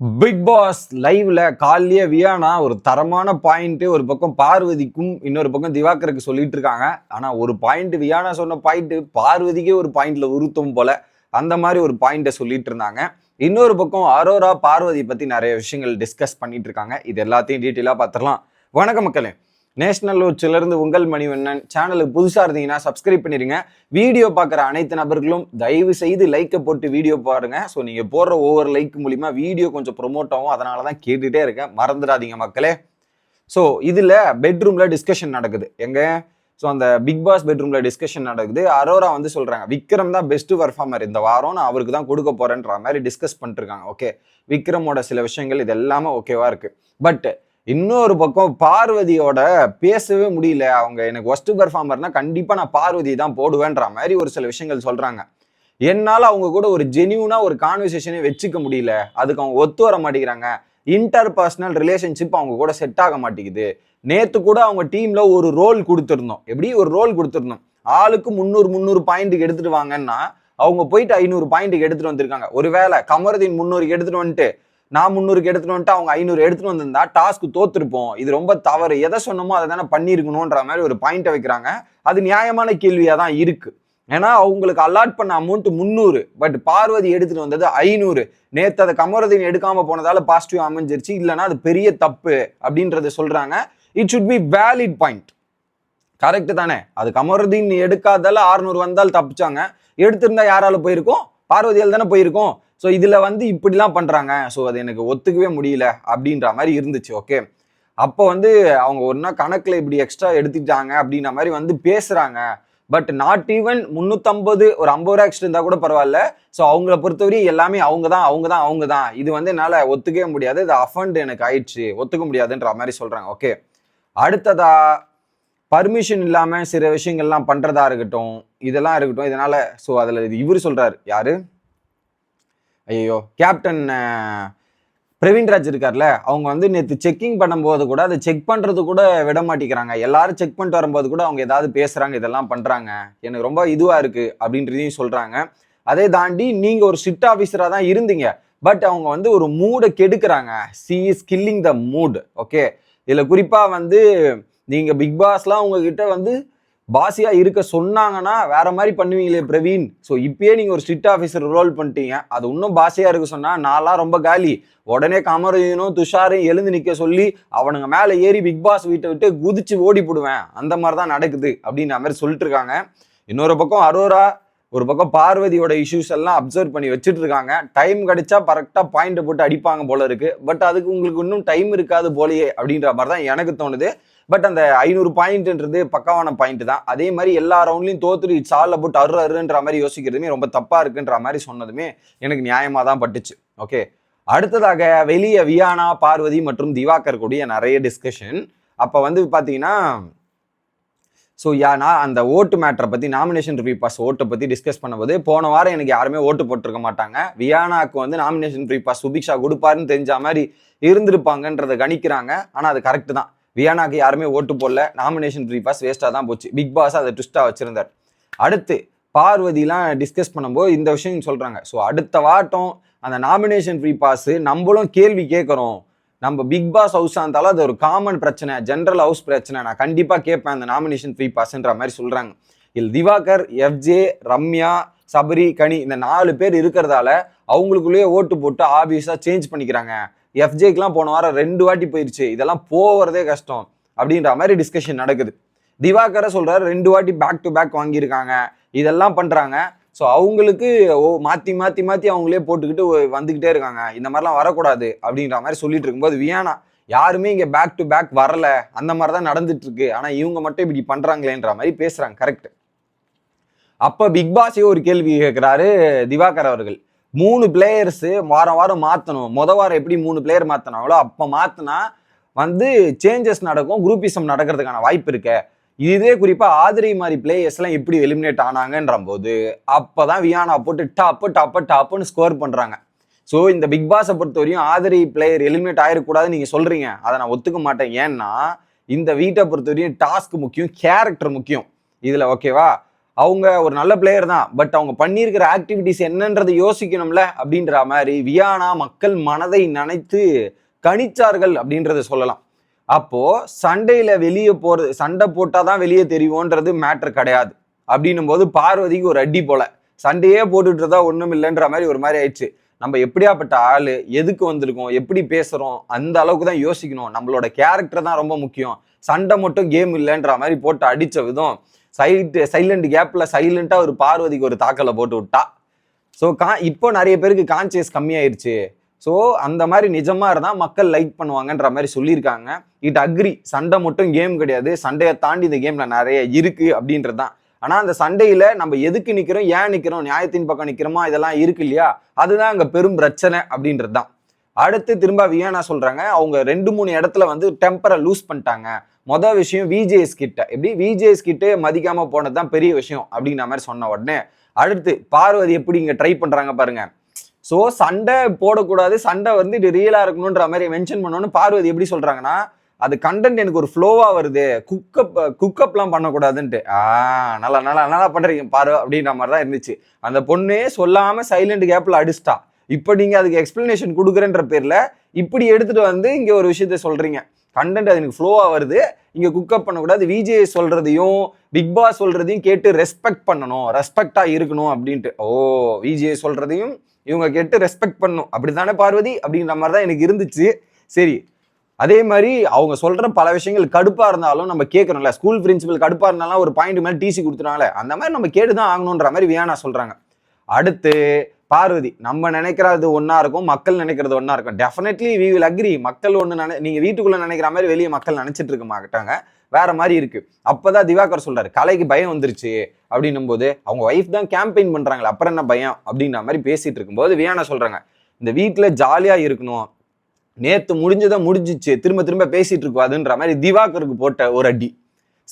Big pass லைவ்ல காலையே வியானா ஒரு தரமான பாயிண்ட் ஒரு பக்கம் பார்வதிக்கும் இன்னொரு பக்கம் திவாகருக்கு சொல்லிட்டு இருக்காங்க. ஆனா ஒரு பாயிண்ட் வியானா சொன்ன பாயிண்ட் பார்வதிக்கே ஒரு பாயிண்ட்ல உருத்தும் போல அந்த மாதிரி ஒரு பாயிண்ட்டை சொல்லிட்டு இருந்தாங்க. இன்னொரு பக்கம் அரோரா பார்வதி பத்தி நிறைய விஷயங்கள் டிஸ்கஸ் பண்ணிட்டு இருக்காங்க. இது எல்லாத்தையும் டீட்டெயிலாக பார்த்துடலாம். வணக்கம் மக்களே. நேஷனல் இருந்து உங்கள் மணிவண்ணன். சேனலுக்கு புதுசாக இருந்தீங்கன்னா சப்ஸ்கிரைப் பண்ணிடுங்க வீடியோ பார்க்குற அனைத்து நபர்களும் தயவு செய்து லைக்கை போட்டு வீடியோ பாருங்க. ஸோ நீங்கள் போடுற ஒவ்வொரு லைக் மூலிமா வீடியோ கொஞ்சம் ப்ரொமோட் ஆகும். அதனால தான் கேட்டுகிட்டே இருக்கேன். மறந்துடாதீங்க மக்களே. ஸோ இதில் பெட்ரூமில் டிஸ்கஷன் நடக்குது. எங்கே? ஸோ அந்த பிக் பாஸ் பெட்ரூமில் டிஸ்கஷன் நடக்குது. அரோரா வந்து சொல்கிறாங்க விக்ரம் தான் பெஸ்ட் பர்ஃபார்மர் இந்த வாரம். நான் அவருக்கு தான் கொடுக்க போகிறேன்ற மாதிரி டிஸ்கஸ் பண்ணிருக்காங்க ஓகே விக்ரமோட சில விஷயங்கள் இது எல்லாமே ஓகேவா இருக்குது பட் இன்னொரு பக்கம் பார்வதியோட பேசவே முடியல. அவங்க எனக்கு ஒஸ்ட் பெர்ஃபார்மர்னா கண்டிப்பாக நான் பார்வதி தான் போடுவேன்ற மாதிரி ஒரு சில விஷயங்கள் சொல்கிறாங்க என்னால் அவங்க கூட ஒரு ஜெனியூனாக ஒரு கான்வர்சேஷனே வச்சுக்க முடியல. அதுக்கு அவங்க ஒத்து வர மாட்டேங்கிறாங்க. இன்டர் பர்சனல் ரிலேஷன்ஷிப் அவங்க கூட செட் ஆக மாட்டேங்குது. நேற்று கூட அவங்க டீமில் ஒரு ரோல் கொடுத்துருந்தோம். எப்படி? ஒரு ரோல் கொடுத்துருந்தோம். ஆளுக்கு முந்நூறு முந்நூறு பாயிண்ட்டுக்கு எடுத்துட்டு வாங்கன்னா அவங்க போயிட்டு ஐநூறு பாயிண்ட்டுக்கு எடுத்துகிட்டு வந்திருக்காங்க. ஒருவேளை கமருதீன் முந்நூறுக்கு எடுத்துட்டு வந்துட்டு நான் முந்நூறுக்கு எடுத்துட்டு வந்துட்டு அவங்க ஐநூறு எடுத்துட்டு வந்திருந்தா டாஸ்க் தோத்துருப்போம். இது ரொம்ப தவறு. எதை சொன்னமோ அதை தானே பண்ணியிருக்கணுன்ற மாதிரி ஒரு பாயிண்ட்டை வைக்கிறாங்க. அது நியாயமான கேள்வியாக தான் இருக்கு. ஏன்னா அவங்களுக்கு அலாட் பண்ண அமௌண்ட் முந்நூறு பட் பார்வதி எடுத்துட்டு வந்தது ஐநூறு. நேற்று அதை கமரதீன் எடுக்காம போனதால பாசிட்டிவ் அமைஞ்சிருச்சு. இல்லைன்னா அது பெரிய தப்பு அப்படின்றத சொல்றாங்க. It should be valid point correct தானே? அது கமருதீன் எடுக்காதால ஆறுநூறு வந்தால் தப்பிச்சாங்க. எடுத்திருந்தா யாரால போயிருக்கோம்? பார்வதியால் தானே போயிருக்கோம். ஸோ இதில் வந்து இப்படிலாம் பண்ணுறாங்க ஸோ அது எனக்கு ஒத்துக்கவே முடியல அப்படின்ற மாதிரி இருந்துச்சு ஓகே அப்போ வந்து அவங்க ஒன்றா கணக்கில் இப்படி எக்ஸ்ட்ரா எடுத்துட்டாங்க அப்படின்ற மாதிரி வந்து பேசுகிறாங்க பட் நாட் ஈவன் முந்நூற்றம்பது ஒரு ஐம்பது ரூபா எக்ஸ்ட்ரா இருந்தால் கூட பரவாயில்ல. ஸோ அவங்கள பொறுத்தவரை எல்லாமே அவங்க தான் அவங்க தான் அவங்க தான். இது வந்து என்னால் ஒத்துக்கவே முடியாது. இது அஃபண்ட் எனக்கு ஆயிடுச்சு. ஒத்துக்க முடியாதுன்ற மாதிரி சொல்கிறாங்க ஓகே அடுத்ததா பர்மிஷன் இல்லாமல் சில விஷயங்கள்லாம் பண்ணுறதா இருக்கட்டும் இதெல்லாம் இருக்கட்டும் இதனால் ஸோ அதில் இவர் சொல்கிறார் யார்? ஐயோ கேப்டன் பிரவீன்ராஜ் இருக்கார்ல அவங்க வந்து நேற்று செக்கிங் பண்ணும்போது கூட அதை செக் பண்ணுறது கூட விட மாட்டேங்கிறாங்க. எல்லாரும் செக் பண்ணிட்டு வரும்போது கூட அவங்க ஏதாவது பேசுகிறாங்க இதெல்லாம் பண்ணுறாங்க எனக்கு ரொம்ப இதுவாக இருக்குது அப்படின்றதையும் சொல்கிறாங்க அதே தாண்டி நீங்கள் ஒரு ஸ்ட்ரிக்ட் ஆஃபீஸராக தான் இருந்தீங்க. பட் அவங்க வந்து ஒரு மூடை கெடுக்கிறாங்க. She is killing the mood okay இதில் குறிப்பாக வந்து நீங்கள் பிக் பாஸ்லாம் உங்ககிட்ட வந்து பாசியா இருக்க சொன்னாங்கன்னா வேற மாதிரி பண்ணுவீங்களே பிரவீன். ஸோ இப்பயே நீங்க ஒரு ஸ்ட்ரிக்ட் ஆஃபீஸர் ரோல் பண்ணிட்டீங்க. அது இன்னும் பாசியா இருக்க சொன்னா நான்லாம் ரொம்ப காலி. உடனே கமரையும் துஷாரையும் எழுந்து நிக்க சொல்லி அவனுங்க மேல ஏறி பிக் பாஸ் வீட்டை விட்டு குதிச்சு ஓடி போடுவேன். அந்த மாதிரி தான் நடக்குது அப்படின்ற மாதிரி சொல்லிட்டு இருக்காங்க. இன்னொரு பக்கம் அரோரா ஒரு பக்கம் பார்வதியோட இஷ்யூஸ் எல்லாம் அப்சர்வ் பண்ணி வச்சுட்டு இருக்காங்க. டைம் கிடைச்சா கரெக்டாக பாயிண்ட் போட்டு அடிப்பாங்க போல இருக்கு. பட் அதுக்கு உங்களுக்கு இன்னும் டைம் இருக்காது போலயே அப்படின்ற மாதிரி தான் எனக்கு தோணுது. பட் அந்த ஐநூறு பாயிண்ட்ன்றது பக்காவான பாயிண்ட் தான். அதே மாதிரி எல்லா ரவுண்ட்லையும் தோத்துட்டு இட்ஸ் ஆல் அபவுட் அரு அருன்ற மாதிரி யோசிக்கிறதுமே ரொம்ப தப்பா இருக்குன்ற மாதிரி சொன்னதுமே எனக்கு நியாயமாக தான் பட்டுச்சு. ஓகே அடுத்ததாக வெளியே வியானா பார்வதி மற்றும் திவாகர் கூடிய நிறைய டிஸ்கஷன் அப்போ வந்து பார்த்தீங்கன்னா ஸோ யா நான் அந்த ஓட்டு மேட்டரை பற்றி நாமினேஷன் ரிவ்யூ பாஸ் ஓட்டை பற்றி டிஸ்கஸ் பண்ணும்போது போன வாரம் எனக்கு யாருமே ஓட்டு போட்டிருக்க மாட்டாங்க. வியானாக்கு வந்து நாமினேஷன் ரிவ்யூ பாஸ் சுபிக்ஷா கொடுப்பாருன்னு தெரிஞ்ச மாதிரி இருந்திருப்பாங்கன்றதை கணிக்கிறாங்க. ஆனால் அது கரெக்டு தான். ரியானாக்கு யாருமே ஓட்டு போடல. நாமினேஷன் ஃப்ரீ பாஸ் வேஸ்ட்டாக தான் போச்சு. பிக் பாஸ் அதை ட்விஸ்ட்டாக வச்சுருந்தார். அடுத்து பார்வதிலாம் டிஸ்கஸ் பண்ணும்போது இந்த விஷயம் சொல்கிறாங்க ஸோ அடுத்த வாட்டம் அந்த நாமினேஷன் ஃப்ரீ பாஸ் நம்மளும் கேள்வி கேட்குறோம். நம்ம பிக் பாஸ் ஹவுஸாக இருந்தாலும் அது ஒரு காமன் பிரச்சனை ஜென்ரல் ஹவுஸ் பிரச்சனை. நான் கண்டிப்பாக கேட்பேன் அந்த நாமினேஷன் ஃப்ரீ பாஸ்ன்ற மாதிரி சொல்கிறாங்க இல் திவாகர் எஃப்ஜே ரம்யா சபரி கனி இந்த நாலு பேர் இருக்கிறதால அவங்களுக்குள்ளேயே ஓட்டு போட்டு ஆப்வியஸாக சேஞ்ச் பண்ணிக்கிறாங்க. எஃப்ஜேக்கெலாம் போன வாரம் ரெண்டு வாட்டி போயிடுச்சு இதெல்லாம் போகிறதே கஷ்டம் அப்படின்ற மாதிரி டிஸ்கஷன் நடக்குது. திவாகரை சொல்கிறார் ரெண்டு வாட்டி பேக் டு பேக் வாங்கியிருக்காங்க. இதெல்லாம் பண்ணுறாங்க ஸோ அவங்களுக்கு ஓ மாற்றி மாற்றி மாற்றி அவங்களே போட்டுக்கிட்டு வந்துக்கிட்டே இருக்காங்க. இந்த மாதிரிலாம் வரக்கூடாது அப்படின்ற மாதிரி சொல்லிட்டு இருக்கும்போது வியானா யாருமே இங்கே பேக் டு பேக் வரல. அந்த மாதிரி தான் நடந்துட்டு இருக்கு ஆனால் இவங்க மட்டும் இப்படி பண்ணுறாங்களேன்ற மாதிரி பேசுகிறாங்க கரெக்ட் அப்போ பிக் பாஸே ஒரு கேள்வி கேட்குறாரு திவாகர் அவர்கள். மூணு பிளேயர்ஸு வாரம் வாரம் மாற்றணும் மொத வாரம் எப்படி மூணு பிளேயர் மாற்றினாங்களோ அப்போ மாற்றினா வந்து சேஞ்சஸ் நடக்கும் குரூப்பிசம் நடக்கிறதுக்கான வாய்ப்பு இருக்கு. இதே குறிப்பாக ஆதிரி மாதிரி பிளேயர்ஸ்லாம் எப்படி எலிமினேட் ஆனாங்கன்ற போது அப்போ தான் வியானா போட்டு டாப்பு டாப்பு டாப்புன்னு ஸ்கோர் பண்ணுறாங்க ஸோ இந்த பிக் பாஸை பொறுத்த வரையும் பிளேயர் எலிமினேட் ஆயிடக்கூடாதுன்னு நீங்கள் சொல்கிறீங்க அதை நான் ஒத்துக்க மாட்டேன். ஏன்னா இந்த வீட்டை பொறுத்த வரையும் டாஸ்க் முக்கியம் கேரக்டர் முக்கியம். இதில் ஓகேவா அவங்க ஒரு நல்ல பிளேயர் தான் பட் அவங்க பண்ணியிருக்கிற ஆக்டிவிட்டிஸ் என்னன்றதை யோசிக்கணும்ல அப்படின்ற மாதிரி வியானா மக்கள் மனதை நினைத்து கணிச்சார்கள் அப்படின்றத சொல்லலாம். அப்போது சண்டையில் வெளியே போகிறது சண்டை போட்டால் தான் வெளியே தெரியும்ன்றது மேட்ரு கிடையாது. அப்படின்னும் போது பார்வதிக்கு ஒரு அடி போல சண்டையே போட்டுட்டு இருந்தா ஒன்றும் இல்லைன்ற மாதிரி ஒரு மாதிரி ஆயிடுச்சு. நம்ம எப்படியாப்பட்ட ஆள் எதுக்கு வந்திருக்கோம் எப்படி பேசுகிறோம் அந்த அளவுக்கு தான் யோசிக்கணும். நம்மளோட கேரக்டர் தான் ரொம்ப முக்கியம். சண்டை மட்டும் கேம் இல்லைன்ற மாதிரி போட்டு அடித்த விதம் சைட்டு சைலண்ட் கேப்பில் சைலண்ட்டாக ஒரு பார்வதிக்கு ஒரு தாக்கலை போட்டு விட்டா. ஸோ கா இப்போ நிறைய பேருக்கு கான்சியஸ் கம்மியாயிருச்சு. ஸோ அந்த மாதிரி நிஜமாக இருந்தால் மக்கள் லைக் பண்ணுவாங்கன்ற மாதிரி சொல்லியிருக்காங்க. இட் அக்ரி சண்டை மட்டும் கேம் கிடையாது. சண்டையை தாண்டி இந்த கேமில் நிறைய இருக்குது அப்படின்றது தான். ஆனால் அந்த சண்டையில் நம்ம எதுக்கு நிற்கிறோம் ஏன் நிற்கிறோம் நியாயத்தின் பக்கம் நிற்கிறோமா இதெல்லாம் இருக்கு இல்லையா? அதுதான் அங்கே பெரும் பிரச்சனை அப்படின்றது தான். அடுத்து திரும்ப வியானா சொல்கிறாங்க அவங்க ரெண்டு மூணு இடத்துல வந்து டெம்பரை லூஸ் பண்ணிட்டாங்க. மொதல் விஷயம் விஜேஎஸ் கிட்ட. எப்படி? விஜேஎஸ் கிட்ட மதிக்காம போனது தான் பெரிய விஷயம் அப்படிங்கிற மாதிரி சொன்ன உடனே அடுத்து பார்வதி எப்படி இங்க ட்ரை பண்றாங்க பாருங்க. ஸோ சண்டை போடக்கூடாது சண்டை வந்து இது ரியலா இருக்கணுன்ற மாதிரி மென்ஷன் பண்ணணும்னு பார்வதி எப்படி சொல்றாங்கன்னா அது கண்டென்ட் எனக்கு ஒரு ஃப்ளோவா வருது. குக்கப் குக்கப்லாம் பண்ணக்கூடாதுன்ட்டு. ஆ நல்லா நல்லா நல்லா பண்றீங்க பாரு அப்படின்ற மாதிரி தான் இருந்துச்சு. அந்த பொண்ணே சொல்லாம சைலண்ட் கேப்ல அடிச்சிட்டா. இப்போ நீங்க அதுக்கு எக்ஸ்பிளனேஷன் கொடுக்குறேன்ற பேர்ல இப்படி எடுத்துட்டு வந்து இங்க ஒரு விஷயத்த சொல்றீங்க. கண்டென்ட் அது எனக்கு ஃப்ளோவாக வருது. இங்கே குக்கப் பண்ணக்கூடாது. விஜே சொல்கிறதையும் பிக் பாஸ் சொல்கிறதையும் கேட்டு ரெஸ்பெக்ட் பண்ணணும். ரெஸ்பெக்டாக இருக்கணும் அப்படின்ட்டு. ஓ விஜே சொல்கிறதையும் இவங்க கேட்டு ரெஸ்பெக்ட் பண்ணணும். அப்படித்தானே பார்வதி? அப்படின்ற மாதிரி தான் எனக்கு இருந்துச்சு. சரி. அதே மாதிரி அவங்க சொல்கிற பல விஷயங்கள் கடுப்பாக இருந்தாலும் நம்ம கேட்குறோம்ல ஸ்கூல் பிரின்சிபல் கடுப்பாக இருந்தாலும் ஒரு பாயிண்ட் மேலே டிசி கொடுத்துருவாங்களே அந்த மாதிரி நம்ம கேட்டு தான் ஆகணுன்ற மாதிரி வியானா சொல்கிறாங்க அடுத்து பார்வதி நம்ம நினைக்கிறது ஒன்றா இருக்கும் மக்கள் நினைக்கிறது ஒன்றா இருக்கும். டெஃபினெட்லி வி வில் அக்ரி மக்கள் ஒன்று நினை நீங்கள் வீட்டுக்குள்ளே நினைக்கிற மாதிரி வெளியே மக்கள் நினச்சிட்டு இருக்க மாட்டாங்க. வேற மாதிரி இருக்கு. அப்பதான் திவாகர் சொல்றாரு கலைக்கு பயம் வந்துருச்சு. அப்படின்னும் போது அவங்க ஒய்ஃப் தான் கேம்பெயின் பண்றாங்களே அப்புறம் என்ன பயம்? அப்படின்ற மாதிரி பேசிட்டு இருக்கும்போது வியானா சொல்றாங்க இந்த வீட்டில் ஜாலியா இருக்கணும். நேத்து முடிஞ்சதை முடிஞ்சிச்சு. திரும்ப திரும்ப பேசிட்டு இருக்காதுன்ற மாதிரி திவாகருக்கு போட்ட ஒரு அடி.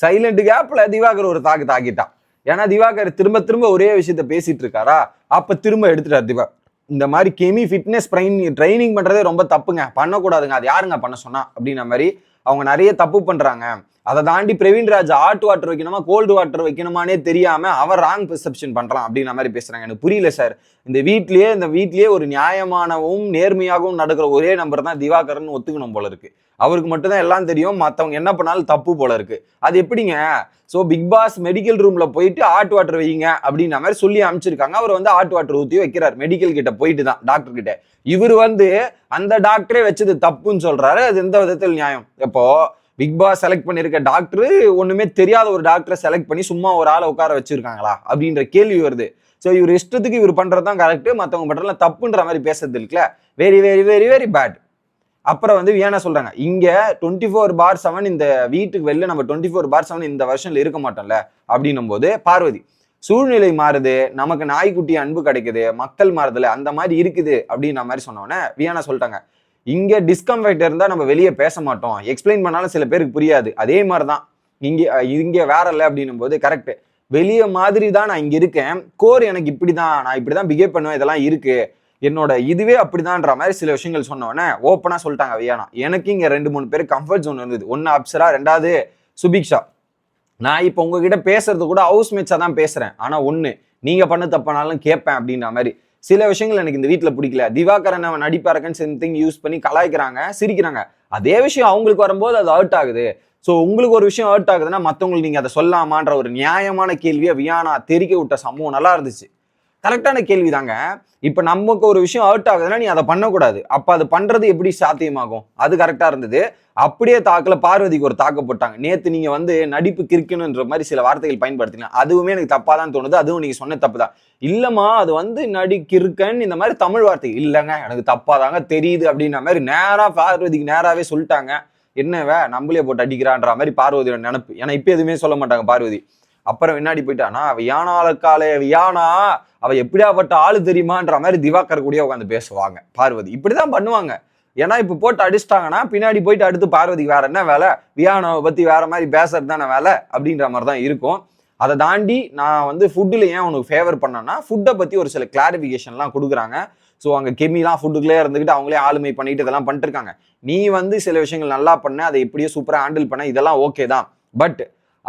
சைலண்ட் கேப்ல திவாகர் ஒரு தாக்கு தாக்கிட்டான். ஏன்னா திவாகர் திரும்ப திரும்ப ஒரே விஷயத்த பேசிட்டு இருக்காரா? அப்ப திரும்ப எடுத்துட்டார் திவா இந்த மாதிரி கெமி ஃபிட்னஸ் ட்ரைனிங் ட்ரைனிங் பண்றதே ரொம்ப தப்புங்க. பண்ணக்கூடாதுங்க. அது யாருங்க பண்ண சொன்னா? அப்படின்ற மாதிரி அவங்க நிறைய தப்பு பண்றாங்க. அதை தாண்டி பிரவீன் ராஜ் ஹாட் வாட்டர் வைக்கணுமா கோல்டு வாட்டர் வைக்கணுமானே தெரியாம அவர் ராங் பெர்செப்ஷன் பண்றான் அப்படின்ற மாதிரி பேசுறாங்க. எனக்கு புரியல சார். இந்த வீட்லயே இந்த வீட்லயே ஒரு நியாயமானவும் நேர்மையாகவும் நடக்கிற ஒரே நம்பர் தான் திவாகரன் ஒத்துக்கணும் போல இருக்கு. அவருக்கு மட்டும்தான் எல்லாம் தெரியும். மற்றவங்க என்ன பண்ணாலும் தப்பு போல இருக்கு. அது எப்படிங்க? ஸோ பிக் பாஸ் மெடிக்கல் ரூம்ல போயிட்டு ஹாட் வாட்டர் வைங்க அப்படின்ற மாதிரி சொல்லி அமைச்சிருக்காங்க அவர் வந்து ஹாட் வாட்டர் ஊற்றி வைக்கிறார். மெடிக்கல் கிட்ட போயிட்டு தான் டாக்டர் கிட்ட. இவர் வந்து அந்த டாக்டரே வச்சது தப்புன்னு சொல்றாரு. அது எந்த விதத்தில் நியாயம்? இப்போ பிக் பாஸ் செலக்ட் பண்ணியிருக்க டாக்டர் ஒண்ணுமே தெரியாத ஒரு டாக்டரை செலக்ட் பண்ணி சும்மா ஒரு ஆளை உட்கார வச்சிருக்காங்களா? அப்படின்ற கேள்வி வருது. ஸோ இவர் இஷ்டத்துக்கு இவர் பண்ணுறது தான் கரெக்ட் மற்றவங்க பண்றதுலாம் தப்புன்ற மாதிரி பேசுறது இருக்குல்ல very very very very bad அப்புறம் வந்து வியானா சொல்றாங்க. இங்க டுவெண்ட்டி ஃபோர் பார் செவன் இந்த வீட்டுக்கு வெளில நம்ம டுவெண்ட்டி ஃபோர் பார் செவன் இந்த வருஷன்ல இருக்க மாட்டோம்ல அப்படின்னும் போது பார்வதி சூழ்நிலை மாறுது நமக்கு நாய்க்குட்டி அன்பு கிடைக்குது மக்கள் மாறுதுல அந்த மாதிரி இருக்குது அப்படின்ற மாதிரி சொன்னோன்னே வியானா சொல்லிட்டாங்க. இங்க டிஸ்கம்ஃபர்ட் இருந்தா நம்ம வெளியே பேச மாட்டோம். எக்ஸ்பிளைன் பண்ணாலும் சில பேருக்கு புரியாது. அதே மாதிரி தான் இங்க இங்க வேற இல்லை அப்படின்னும் போது கரெக்ட் வெளியே மாதிரி தான் நான் இங்க இருக்கேன். கோர் எனக்கு இப்படிதான். நான் இப்படிதான் பிஹேவ் பண்ணுவேன். இதெல்லாம் இருக்கு. என்னோட இதுவே அப்படிதான்ற மாதிரி சில விஷயங்கள் சொன்னோடனே ஓப்பனாக சொல்லிட்டாங்க வியானா. எனக்கு இங்கே ரெண்டு மூணு பேர் கம்ஃபர்ட் ஜோன் இருந்தது. ஒன்று அப்சரா ரெண்டாவது சுபிக்ஷா. நான் இப்போ உங்ககிட்ட பேசுறது கூட ஹவுஸ் மேட்சா தான் பேசுகிறேன் ஆனால் ஒன்று நீங்கள் பண்ண தப்பானாலும் கேட்பேன் அப்படின்ற மாதிரி. சில விஷயங்கள் எனக்கு இந்த வீட்டில் பிடிக்கல. திவாகரன் அவன் நடிப்பாருக்குன்னு சம்திங் யூஸ் பண்ணி கலாய்க்கிறாங்க சிரிக்கிறாங்க. அதே விஷயம் அவங்களுக்கு வரும்போது அது ஹர்ட் ஆகுது. ஸோ உங்களுக்கு ஒரு விஷயம் அவுட் ஆகுதுன்னா மற்றவங்களுக்கு நீங்கள் அதை சொல்லாமான்ற ஒரு நியாயமான கேள்வியை வியானா தெரிக்க விட்ட சம்பவம் நல்லா இருந்துச்சு. கரெக்டான கேள்வி தாங்க இப்போ நமக்கு ஒரு விஷயம் ஹர்ட் ஆகுதுன்னா நீ அதை பண்ணக்கூடாது. அப்போ அது பண்ணுறது எப்படி சாத்தியமாகும்? அது கரெக்டாக இருந்தது. அப்படியே தாக்கில் பார்வதிக்கு ஒரு தாக்க போட்டாங்க. நேற்று நீங்கள் வந்து நடிப்பு கிறுக்கணுன்ற மாதிரி சில வார்த்தைகள் பயன்படுத்தினா அதுவுமே எனக்கு தப்பாக தான் தோணுது. அதுவும் நீங்கள் சொன்ன தப்பு தான். இல்லைம்மா அது வந்து நடி கிறுக்கன் இந்த மாதிரி தமிழ் வார்த்தை. இல்லைங்க எனக்கு தப்பாக தாங்க தெரியுது அப்படின்ற மாதிரி நேராக பார்வதிக்கு நேராகவே சொல்லிட்டாங்க. என்னவே நம்மளே போட்டு அடிக்கிறான்ற மாதிரி பார்வதியோட நினப்பு. ஏன்னா இப்போ எதுவுமே சொல்ல மாட்டாங்க பார்வதி. அப்புறம் பின்னாடி போயிட்டானா வியானாளுக்காலே வியானா அவ எப்படியாப்பட்ட ஆளு தெரியுமான்ற மாதிரி திவாகர் கூடயே உட்காந்து பேசுவாங்க. பார்வதி இப்படிதான் பண்ணுவாங்க. ஏன்னா இப்போ போட்டு அடிச்சிட்டாங்கன்னா பின்னாடி போயிட்டு அடுத்து பார்வதிக்கு வேற என்ன வேலை? வியானாவை பத்தி வேற மாதிரி பேசுறது தானே வேலை? அப்படின்ற மாதிரி தான் இருக்கும். அதை தாண்டி நான் வந்து ஃபுட்டில் ஏன் உனக்கு ஃபேவர் பண்ணேன்னா ஃபுட்டை பற்றி ஒரு சில கிளாரிஃபிகேஷன்லாம் கொடுக்குறாங்க. ஸோ அங்கே கெமிலாம் ஃபுட்டுக்குள்ளே இருந்துக்கிட்டு அவங்களே ஆளுமை பண்ணிட்டு இதெல்லாம் பண்ணிட்டு இருக்காங்க. நீ வந்து சில விஷயங்கள் நல்லா பண்ண அதை எப்படியோ சூப்பராக ஹேண்டில் பண்ண இதெல்லாம் ஓகே தான். பட்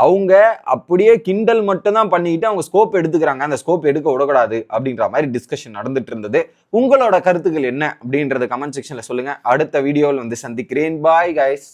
அவங்க அப்படியே கிண்டல் மட்டும் தான் பண்ணிக்கிட்டு அவங்க ஸ்கோப் எடுத்துக்கிறாங்க. அந்த ஸ்கோப் எடுக்க விடக்கூடாது அப்படின்ற மாதிரி டிஸ்கஷன் நடந்துட்டு இருந்தது. உங்களோட கருத்துக்கள் என்ன அப்படின்றத கமெண்ட் செக்ஷனில் சொல்லுங்கள் அடுத்த வீடியோவில் வந்து சந்திக்கிறேன். Bye guys